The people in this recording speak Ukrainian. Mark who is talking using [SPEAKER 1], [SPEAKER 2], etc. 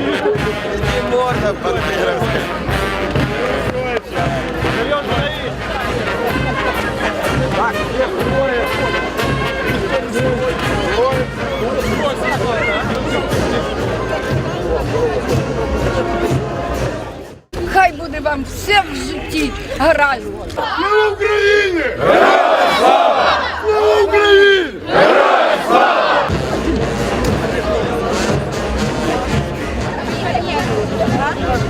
[SPEAKER 1] Не можно Хай буде вам все в житті гаразд. Ми в Україні! 아